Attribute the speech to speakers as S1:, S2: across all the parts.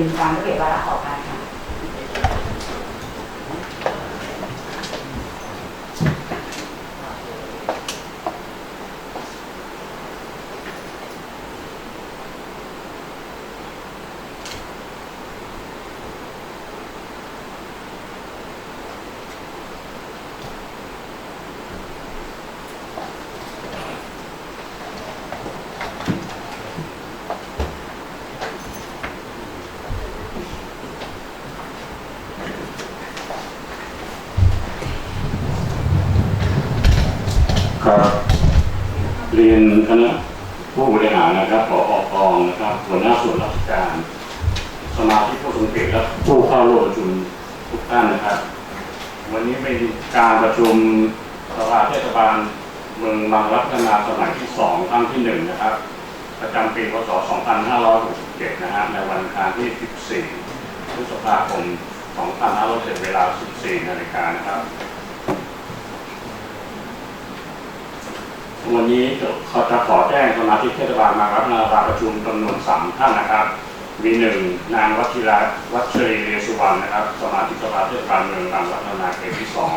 S1: เป็นการระเบียบวาระต่อไป ค
S2: รับ เรียนคณะผู้บริหารนะครับผออกองนะครับหัวหน้าส่วนราชการ สมาชิกผู้ทรงเกตและผู้เข้าร่วมประชุมทุกท่านนะครับ วันนี้เป็นการประชุมสภาเทศบาลเมืองบางรักพัฒนาสมัยที่สองครั้งที่หนึ่งนะครับ ประจำปีพศ 2567 นะฮะในวันอังคารที่ 14 พฤษภาคม 2567เวลา 14 นาฬิกานะครับ วันนี้เขาจะขอแจ้งสมาชิกเทศบาลมารับนาราประชุมจำนวนสามท่านนะครับ มีหนึ่งนางวัชิราวัชรีเรสุวรรณนะครับ สมาชิกสภาเทศบาลเมืองบางรัตนาเขตที่สอง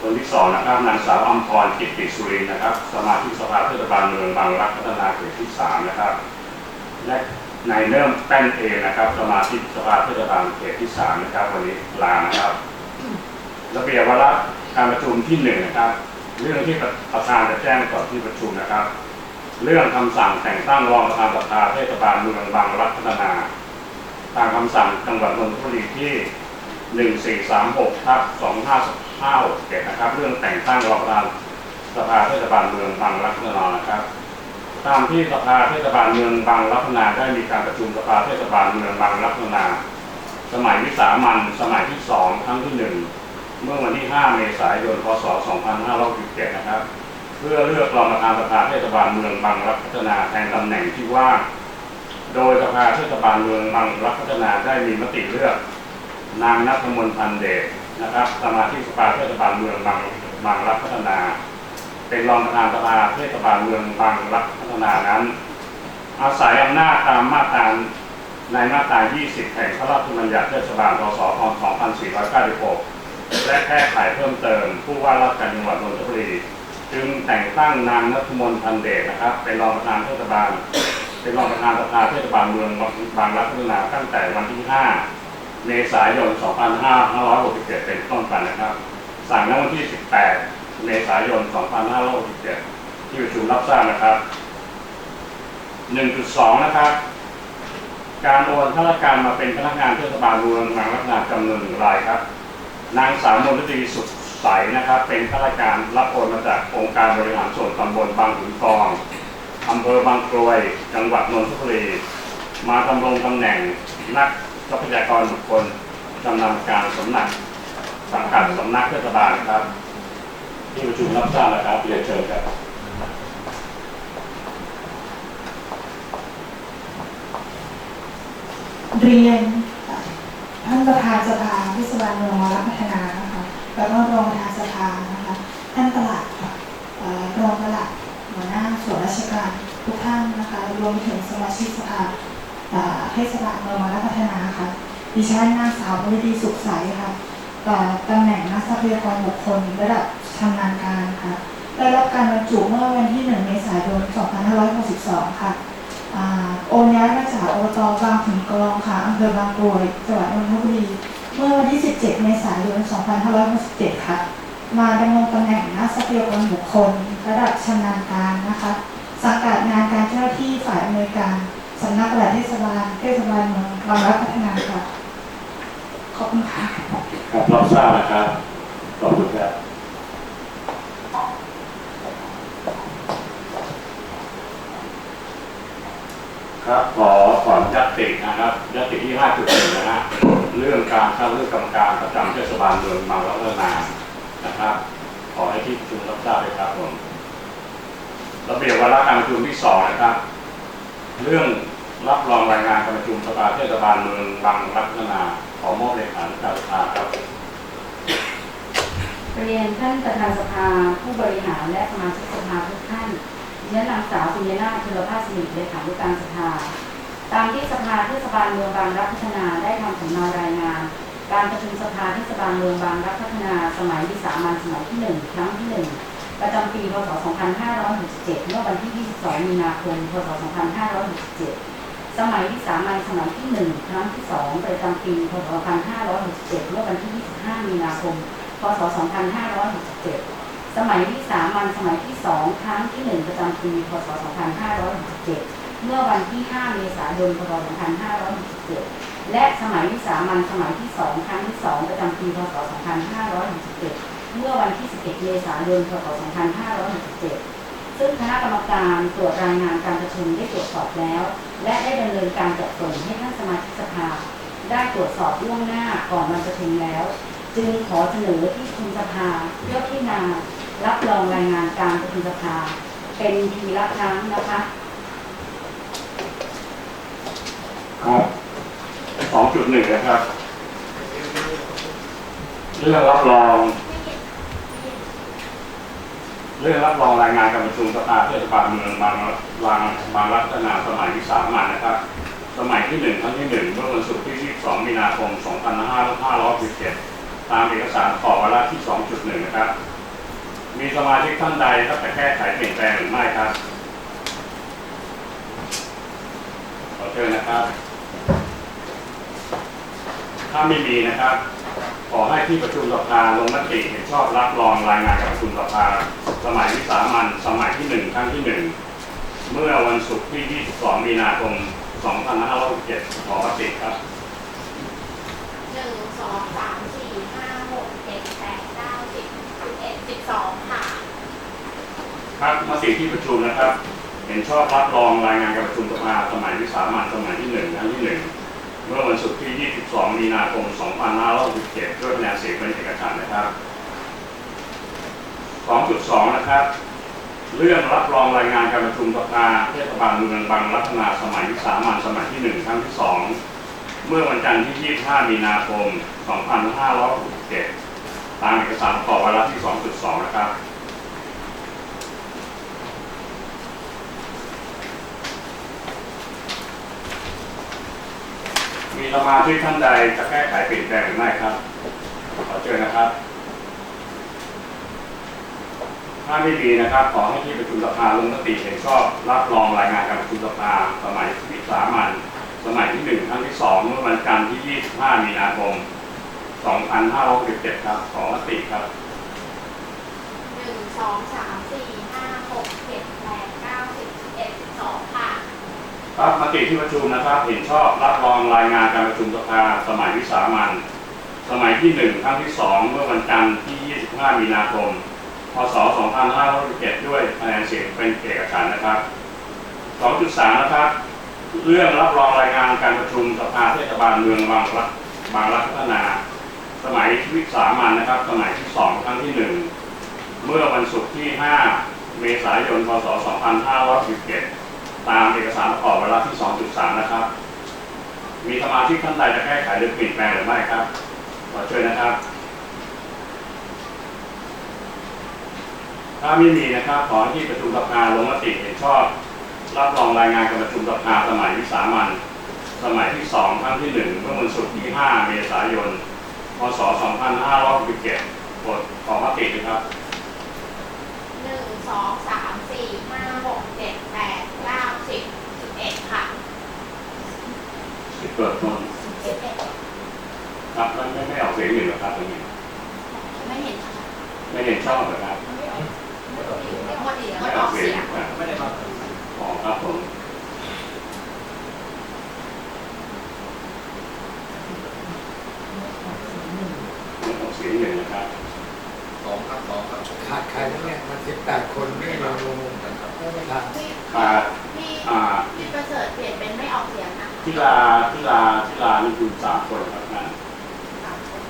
S2: คนที่สองนะครับนางสาวอัมพรกิตติสุรินนะครับ สมาชิกสภาเทศบาลเมืองบางรักพัฒนาเขตที่สามนะครับ และนายเนิ่มแป้นเองนะครับ สมาชิกสภาเทศบาลเขตที่สามนะครับ วันนี้ลานะครับระเบียบวาระการประชุมที่หนึ่งนะครับ เรื่องที่ประธานจะแจ้งต่อที่ประชุมนะครับ เรื่องคำสั่งแต่งตั้งรองประธานสภาเทศบาลเมืองบางรักพัฒนา ตามคำสั่งจังหวัดนนทบุรีที่1436ทับ2557นะครับ เรื่องแต่งตั้งรองประธานสภาเทศบาลเมืองบางรักพัฒนานะครับ ตามที่สภาเทศบาลเมืองบางรักพัฒนาได้มีการประชุมสภาเทศบาลเมืองบางรักพัฒนา สมัยวิสามันสมัยที่สองครั้งที่หนึ่ง เมื่อวันที่ 5 เมษายน พศ 2567 นะครับ เพื่อเลือกรองประธานสภาเทศบาลเมืองบางรักพัฒนาแทนตำแหน่งที่ว่างโดยสภาเทศบาลเมืองบางรักพัฒนาได้มีมติเลือก นางนัทมนพันเดชนะครับสมาชิกสภาเทศบาลเมืองบางบางรักพัฒนา เป็นรองประธานสภาเทศบาลเมืองบางรักพัฒนานั้น อาศัยอำนาจตามมาตราในมาตรา 20 แห่งพระราชบัญญัติเทศบาล พศ 2496 และแก้ไขเพิ่มเติม ผู้ว่าราชการจังหวัดนนทบุรีจึงแต่งตั้งนางนัทมนต์พันเดชนะครับ เป็นรองประธานเทศบาล เป็นรองประธานสภาเทศบาลเมืองบางรักพัฒนาตั้งแต่วันที่ 5 เมษายน 2567 เป็นต้นไปนะครับ สั่งณวันที่ 18 เมษายน 2567 ที่ประชุมรับทราบนะครับ 1.2 นะครับ การโอนข้าราชการมาเป็นพนักงานเทศบาลเมืองบางรักพัฒนาจำนวนหนึ่งรายครับ นางสาวนนทดีสุขใสนะครับ เป็นข้าราชการรับโอนมาจากองค์การบริหารส่วนตำบลบางขุนกองอำเภอบางกรวย จังหวัดนนทบุรีมาดำรงตำแหน่งนักทรัพยากรบุคคลจำนำการสำนักสังกัดสำนักเทศบาลครับ ที่ประชุมรับทราบนะครับเรียนเชิญครับ
S3: เรียนานประธานสภาเทศบาลเมืองวาระพัฒนานะคะแล้วก็รองประธานสภานะคะท่านตลาดค่ะรองตลาดหัวหน้าส่วนราชการทุกท่านนะคะรวมถึงสมาชิกสภาเทศบาลเมืองวาระพัฒนาค่ะดิฉันนางสาวมฤดีสุขใสค่ะเอ่อตำแหน่งนักทรัพยากรบุคคลระดับชำนาญการค่ะได้รับการบรรจุเมื่อวันที่ 1 เมษายน 2562 ค่ะอ่าโอ นย้ายมาจากอบตบางขุนกรองค่ะอำเภอบางกรวยจังหวัดนนทบุรี เมื่อวันที่ 17 เมษายน 2567 ค่ะ มาดำรงตำแหน่งนักทรัพยากรบุคคล ระดับชำนาญการนะคะ สังกัดงานการเจ้าหน้าที่ฝ่ายอำนวยการสำนักปลัดเทศบาลเทศบาลเมืองบางรักพัฒนาค่ะ ขอบคุณค่ะ
S2: ครับรับทราบนะครับขอบคุณครับ ครับขอขอยัตตินะครับยัตติที่ 5.1 นะฮะเรื่องการเข้าเลือกกรรมการประจำเทศบาลเมืองบางรักพัฒนานะครับ ขอให้ที่ประชุมรับทราบเลยครับผมระเบียบวาระการประชุมที่สองนะครับ เรื่องรับรองรายงานการประชุมสภาเทศบาลเมืองบางรักพัฒนาขอมอบเลขานุการสภาครับ
S1: เรียนท่านประธานสภาผู้บริหารและสมาชิกสภาทุกท่าน ดิฉันนางสาวปิยนาถชลภาสนิทเลขานุการสภา ตามที่สภาเทศบาลเมืองบางรักพัฒนาได้ทำสำเนารายงาน การประชุมสภาเทศบาลเมืองบางรักพัฒนาสมัยวิสามันสมัยที่1ครั้งที่1ประจำปีพศ 2567 เมื่อวันที่ 22 มีนาคม พศ 2567 สมัยวิสามันสมัยที่ 1 ครั้งที่ 2 ประจำปี พศ 2567 เมื่อวันที่ 25 มีนาคม พศ 2567 สมัยวิสามันสมัยที่2ครั้งที่1ประจำปีพศ 2567 เมื่อวันที่ 5 เมษายน พศ 2567 และสมัยวิสามันสมัยที่2ครั้งที่2ประจำปีพศ 2567 เมื่อวันที่ 11 เมษายน พศ 2567ซึ่งคณะกรรมการตรวจรายงานการประชุมได้ตรวจสอบแล้ว และได้ดำเนินการจัดส่งให้ท่านสมาชิกสภา ได้ตรวจสอบล่วงหน้าก่อนวันประชุมแล้ว จึงขอเสนอที่คุณสภาเพื่อพิจารณา รับรองรายงานการประชุมสภา เป็นทีละครั้งนะคะ
S2: ครับสองจุดหนึ่งนะครับ เรื่องรับรอง เรื่องรับรองรายงานการประชุมสภาเทศบาลเมืองบางบางบางรัตนาสมัยวิสามันนะครับ สมัยที่หนึ่งครั้งที่หนึ่งเมื่อวันศุกร์ที่ 22 มีนาคม 2517ตามเอกสารขอวาระที่ 2.1 นะครับ มีสมาชิกท่านใดครับแต่แก้ไขเปลี่ยนแปลงหรือไม่ครับ ขอเชิญนะครับ ถ้าไม่มีนะครับ ขอให้ที่ประชุมสภาลงมติเห็นชอบรับรองรายงานการประชุมสภา สมัยวิสามันสมัยที่หนึ่งครั้งที่หนึ่งเมื่อวันศุกร์ที่ 22 มีนาคม 2567ขอมติครับ
S4: หนึ่งสองสามสี่ห้าหกเจ็ดแปดเก้าสิบสิบเอ็ดสิบสอง
S2: ครับมติที่ประชุมนะครับ เห็นชอบรับรองรายงานการประชุมสภาสมัยวิสามันสมัยที่หนึ่งครั้งที่หนึ่งเมื่อวันศุกร์ที่ 22 มีนาคม 2567ด้วยคะแนนเสียงเป็นเอกฉันท์นะครับ 2.2 นะครับ เรื่องรับรองรายงานการประชุมสภาเทศบาลเมืองบางรัตนาสมัยวิสามันสมัยที่ 1 ครั้งที่ 2 เมื่อวันจันทร์ที่ 25 มีนาคม 2567 ตามเอกสารขอวาระที่ 2.2 นะครับ มีสมาชิกท่านใดจะแก้ไขเปลี่ยนแปลงหรือไม่ครับ ขอเชิญนะครับ ถ้าไม่มีนะครับ ขอให้ที่ประชุมสภาลงมติเห็นชอบรับรองรายงานการประชุมสภาสมัยวิสามันสมัยที่หนึ่งครั้งที่สองเมื่อวันจันทร์ที่ 25 มีนาคม 2567 ครับ ขอมติครับ
S4: หนึ่งสองสามสี่ห้าหกเจ็ดแปดเก้าสิบสิบเอ็ดสิบสองค่ะ
S2: ครับมติที่ประชุมนะครับเห็นชอบรับรองรายงานการประชุมสภาสมัยวิสามันสมัยที่หนึ่งครั้งที่สองเมื่อวันจันทร์ที่ 25 มีนาคม พศ 2567 ด้วยคะแนนเสียงเป็นเอกฉันท์นะครับ 2.3 นะครับ เรื่องรับรองรายงานการประชุมสภาเทศบาลเมืองบางรักบางรักพัฒนา สมัยวิสามันนะครับ สมัยที่สองครั้งที่หนึ่งเมื่อวันศุกร์ที่ 5 เมษายน พศ 2517 ตามเอกสารประกอบวาระที่ 2.3 นะครับ มีสมาชิกท่านใดจะแก้ไขหรือเปลี่ยนแปลงหรือไม่ครับ ขอเชิญนะครับ ถ้าไม่มีนะครับ ขอที่ประชุมสภาลงมติเห็นชอบ รับรองรายงานการประชุมสภาสมัยวิสามันสมัยที่ 2 ครั้งที่ 1 เมื่อวันศุกร์ที่ 5 เมษายน พศ 2567โปรดขอมตินะครับ
S4: หนึ่งสองสามสี่ห้าหกเจ็ดแปดเก้าสิบสิบเอ็ดค่ะ
S2: สิบ เกิดต้น
S4: สิบเอ็ด
S2: ครับไม่ไม่ไม่ออกเสียงหนึ่งหรอครับตรงนี้
S4: ไม่เห็นค่ะ
S2: ไม่เห็นชอบเหรอครับ
S4: ไม่ออกเสียงไม่ออกเสียง
S2: ไม่
S4: ไม่
S2: อ
S4: อ
S2: อ
S4: อกก
S2: เสี
S4: เสี
S2: ย
S4: ย
S2: ง
S4: ง
S2: ครับไม่ได้มาอ๋อครับผมไม่ออกเสียงหนึ่งนะครับ
S5: สองครับสองครับ
S6: ขาดใครแล้วเนี่ยมันสิบแปดคนนี่เราลงไม่ประธาน
S4: พี่
S2: ขาด
S4: พี่
S2: อ่า
S4: พี่ประเสริฐเปลี่ยนเป็นไม่ออกเสียงนะคะ
S2: ทิลาทิ ลาทิลานี่คือสามคนครับนะ
S4: สามคน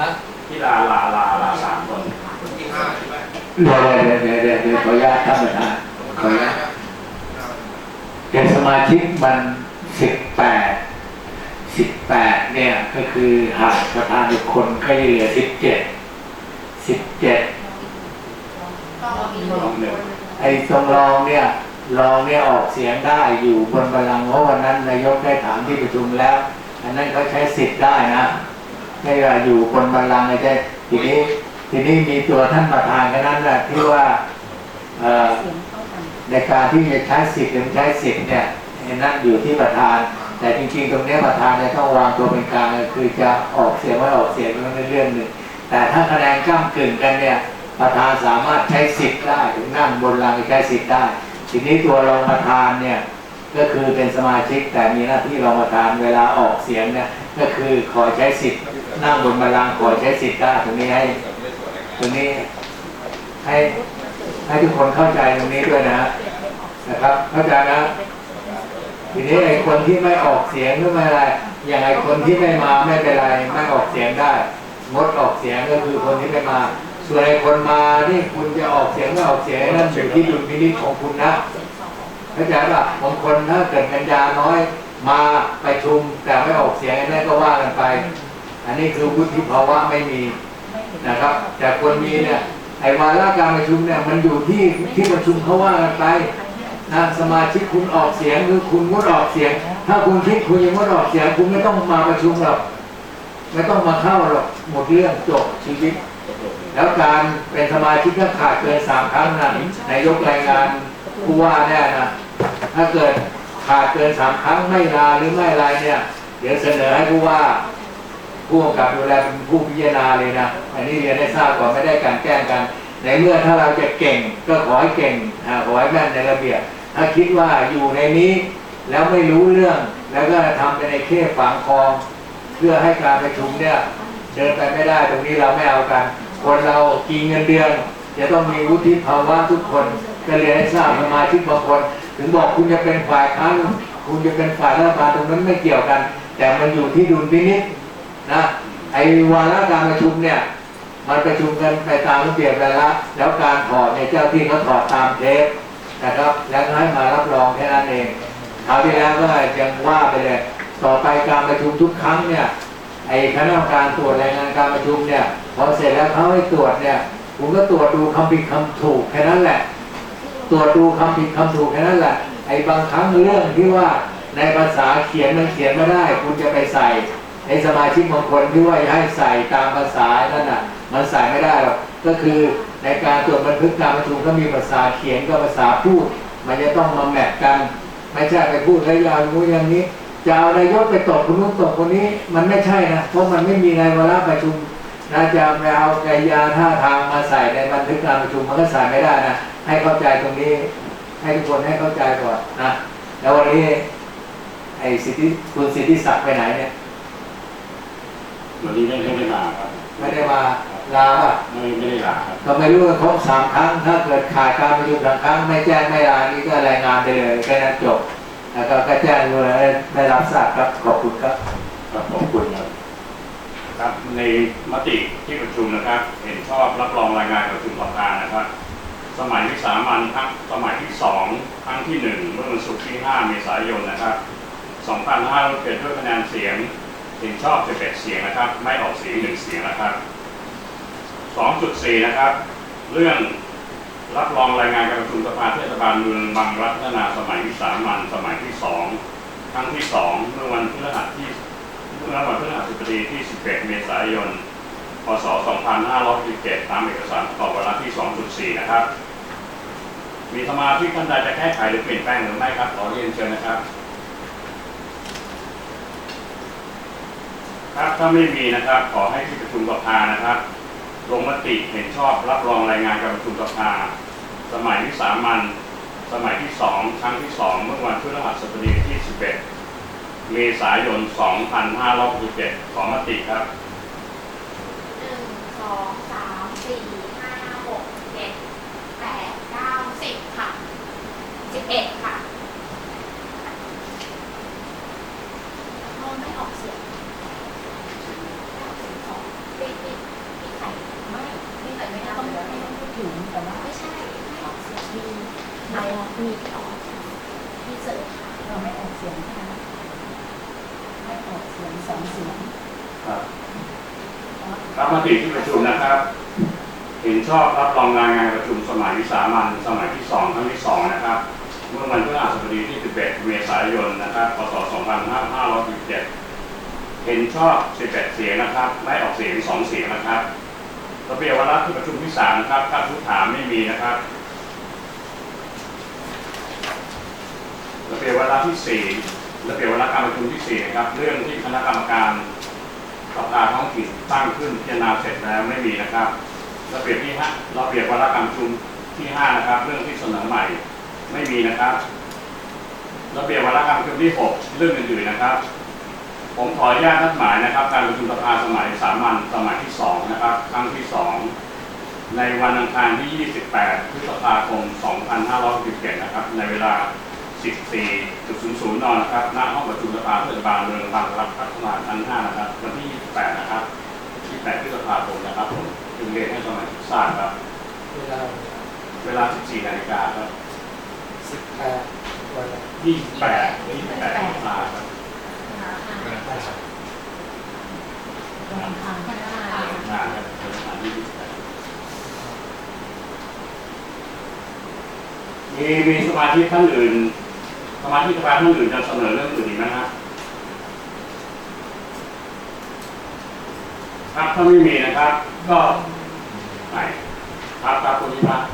S6: ฮะ
S2: ทิลาลาลาลาสามคน
S5: คนที่ห้าใช่ไหม
S7: เดี๋ยวเดี๋ยวเดี๋ยวเดี๋ยวขออนุญาตท่านประธานขออนุญาตเดี๋ยวสมาชิกมันสิบแปดสิบแปดเนี่ยก็คือหากประธานอีกคนก็จะเหลือสิบเจ็ดสิบเจ็ด
S4: ก็มีหนึ่งคน
S7: ไอ้ตรงรองเนี่ย รองเนี่ยออกเสียงได้อยู่บนบัลลังก์เพราะวันนั้นนายกได้ถามที่ประชุมแล้ว อันนั้นเขาใช้สิทธิ์ได้นะไม่ว่าอยู่บนบัลลังก์เลยใช่ทีนี้ทีนี้มีตัวท่านประธานแค่นั้นแหละที่ว่าในการที่จะใช้สิทธิ์หรือใช้สิทธิ์เนี่ยอ้นั่นอยู่ที่ประธาน แต่จริงๆ ตรงนี้ประธานเนี่ยต้องวางตัวเป็นกลางคือจะออกเสียงไม่ออกเสียงมันเป็นเรื่องหนึ่งแต่ถ้าคะแนนก้ามกึ่งกันเนี่ยประธานสามารถใช้สิทธิ์ได้หรือนั่งบนรางใช้สิทธิ์ได้ ทีนี้ตัวรองประธานเนี่ยก็คือเป็นสมาชิกแต่มีหน้าที่รองประธานเวลาออกเสียงเนี่ยก็คือขอใช้สิทธิ์นั่งบนบัลลังก์ขอใช้สิทธิ์ได้ตรงนี้ให้ตรงนี้ให้ให้ทุกคนเข้าใจตรงนี้ด้วยนะนะครับเข้าใจนะทีนี้ไอ้คนที่ไม่ออกเสียงหรือไม่อะไรอย่างไอ้คนที่ไม่มาไม่เป็นไรไม่ออกเสียงได้ งดออกเสียงก็คือคนที่ไม่มา ส่วนไอ้คนมาที่คุณจะออกเสียงไม่ออกเสียงนั่นอยู่ที่ดุลพินิจของคุณนะเข้าใจป่ะบางคนถ้าเกิดกัญญาน้อยมาไปชุมแต่ไม่ออกเสียงนนั้นก็ว่ากันไป อันนี้คือวุฒิภาวะไม่มีนะครับ แต่คนมีเนี่ยไอ้วาระการประชุมเนี่ยมันอยู่ที่ที่ประชุมเขาว่ากันไปนะสมาชิกคุณออกเสียงหรือคุณงดออกเสียง ถ้าคุณคิดคุณยังงดออกเสียง คุณไม่ต้องมาประชุมหรอกไม่ต้องมาเข้าหรอกหมดเรื่องจบชีวิต แล้วการเป็นสมาชิกถ้าขาดเกินสามครั้งนะนายกรายงานผู้ว่าแน่นะถ้าเกิดขาดเกินสามครั้งไม่ลาหรือไม่อะไรเนี่ย เดี๋ยวเสนอให้ผู้ว่าผู้กำกับดูแลเป็นผู้พิจารณาเลยนะอันนี้เรียนได้ทราบก่อนไม่ได้การแกล้งกัน ในเมื่อถ้าเราจะเก่งก็ขอให้เก่งขอให้แม่นในระเบียบถ้าคิดว่าอยู่ในนี้แล้วไม่รู้เรื่องแล้วก็ทำเป็นในเข้ฝังคลอง เพื่อให้การประชุมเนี่ย เดินไปไม่ได้ตรงนี้เราไม่เอากัน คนเรากินเงินเดือนจะต้องมีวุฒิภาวะทุกคนก็เรียนให้ทราบสมาชิกบางคน ถึงบอกคุณจะเป็นฝ่ายค้านคุณจะเป็นฝ่ายรัฐบาลตรงนั้นไม่เกี่ยวกัน แต่มันอยู่ที่ดุลพินิจนะไอ้วาระการประชุมเนี่ยมันประชุมกันไปตามระเบียบแล้วละแล้วการถอดเนี่ยเจ้าที่เขาถอดตามเทปนะครับ แล้วให้มารับรองแค่นั้นเองคราวที่แล้วก็ยังว่าไปเลยต่อไปการประชุมทุกครั้งเนี่ย ไอ้คณะกรรมการตรวจรายงานการประชุมเนี่ยพอเสร็จแล้วเขาให้ตรวจเนี่ยคุณก็ตรวจดูคำผิดคำถูกแค่นั้นแหละ ตรวจดูคำผิดคำถูกแค่นั้นแหละไอ้บางครั้งเรื่องที่ว่าในภาษาเขียนมันเขียนไม่ได้ คุณจะไปใส่ไอ้สมาชิกบางคนที่ว่าให้ใส่ตามภาษานั่นน่ะมันใส่ไม่ได้หรอกก็คือในการตรวจบันทึกการประชุมก็มีภาษาเขียนกับภาษาพูด มันจะต้องมาแมทกัน ไม่ใช่ไปพูดระยะงูอย่างนี้ จะเอานายกไปตบคนนู้นตบคนนี้มันไม่ใช่นะเพราะมันไม่มีในวาระประชุมนะจะไปเอากายาท่าทางมาใส่ในบันทึกการประชุมมันก็ใส่ไม่ได้นะให้เข้าใจตรงนี้ ให้ทุกคนให้เข้าใจก่อนนะแล้ววันนี้ไอ้สิทธิคุณสิทธิศักดิ์ไปไหนเนี่ย
S2: วันนี้ไม่ไม่ได้มาครับ
S7: ไม่ได้มาลาป่ะ
S2: ไม่ไม่ได้ลาครับ
S7: ก็ไม่รู้ว่าครบสามครั้งถ้าเกิดขาดการประชุมสามครั้งไม่แจ้งไม่ลานี่ก็รายงานไปเลยแค่นั้นจบ แล้วก็ก็แจ้งเลยได้รับทราบครับ ขอบคุณครับ
S2: ครับขอบคุณครับครับในมติที่ประชุมนะครับ เห็นชอบรับรองรายงานประชุมสภานะครับ สมัยวิสามันครั้งสมัยที่สองครั้งที่หนึ่งเมื่อวันศุกร์ที่ 5 เมษายนนะครับ2,500เกิดด้วยคะแนนเสียงเห็นชอบ11เสียงนะครับ ไม่ออกเสียง1เสียงนะครับ2.4 นะครับ เรื่อง รับรองรายงานการประชุมสภาเทศบาลเมืองบางรักพัฒนาสมัยวิสามันสมัยที่สองครั้งที่สองเมื่อวันพฤหัสที่เมื่อวันพฤหัสบดีที่ 11 เมษายน พศ 2567ตามเอกสารประกอบวาระที่ 2.4 นะครับ มีสมาชิกท่านใดจะแก้ไขหรือเปลี่ยนแปลงหรือไม่ครับ ขอเรียนเชิญนะครับ ครับถ้าไม่มีนะครับ ขอให้ที่ประชุมสภานะครับลงมติเห็นชอบรับรองรายงานการประชุมสภา สมัยวิสามันสมัยที่2ครั้งที่สองเมื่อวันพฤหัสบดีที่ 11 เมษายน 2567 ขอมติครับ
S4: หนึ่งสองสามสี่ห้าหกเจ็ดแปดเก้าสิบค่ะสิบเอ็ดค่ะเราไม่ออกเสียงเก้าสิบสองปีปีปีไข่ไม่ปีไข่ไม่ได้ต้องไม่ต้องพูดถึงแต่ว่าไม่ใช่ไม่ออกเสียงมีในมีที่ออกมีเสิร์ฟค่ะ
S1: เราไม่ออกเสียงใช่ไหมไม่ออกเสียงสองเสียง
S2: ครับรับมติที่ประชุมนะครับ เห็น ชอบรับรองรายงานประชุมสมัยวิสามันสมัยที่สองครั้งที่สองนะครับ เมื่อวันพฤหัสบดีที่ 11 เมษายนนะครับพศ2517เห็นชอบ11เสียงนะครับ ไม่ออกเสียง 2 เสียงนะครับระเบียบวาระที่ประชุมที่3นะครับการทุกถามไม่มีนะครับระเบียบวาระที่4ระเบียบวาระการประชุมที่4นะครับ เรื่องที่คณะกรรมการสภาท้องถิ่นตั้งขึ้นพิจารณาเสร็จแล้วไม่มีนะครับ ระเบียบที่ห้าระเบียบวาระการประชุมที่5นะครับ เรื่องที่เสนอใหม่ไม่มีนะครับระเบียบวาระการประชุมที่ 6 เรื่องอื่นๆนะครับ ผมขออนุญาตนัดหมายนะครับ การประชุมสภาสมัยสามัญสมัยที่ 2 นะครับ ครั้งที่ 2 ในวันอังคารที่ 28 พฤษภาคม 2567 นะครับ ในเวลา 14.00 น นะครับ ณ ห้องประชุมสภาเทศบาลเมืองบางรักพัฒนาชั้น 5 นะครับ วันที่ 28 นะครับ 28 พฤษภาคม เรียนให้สมาชิกทราบครับ
S6: เวลา
S2: เวลา 14นาฬิกาครับ
S6: สิบแปดวันละ
S2: 28 28พฤษภาครับ
S4: วันอังคารก็ได้
S2: งานครับสถานที่28มีมีสมาชิกท่านอื่น สมาชิกสภาท่านอื่นจะเสนอเรื่องอื่นอีกไหมครับครับถ้าไม่มีนะครับ ก็ ไหนครับครับคุณพิพัฒน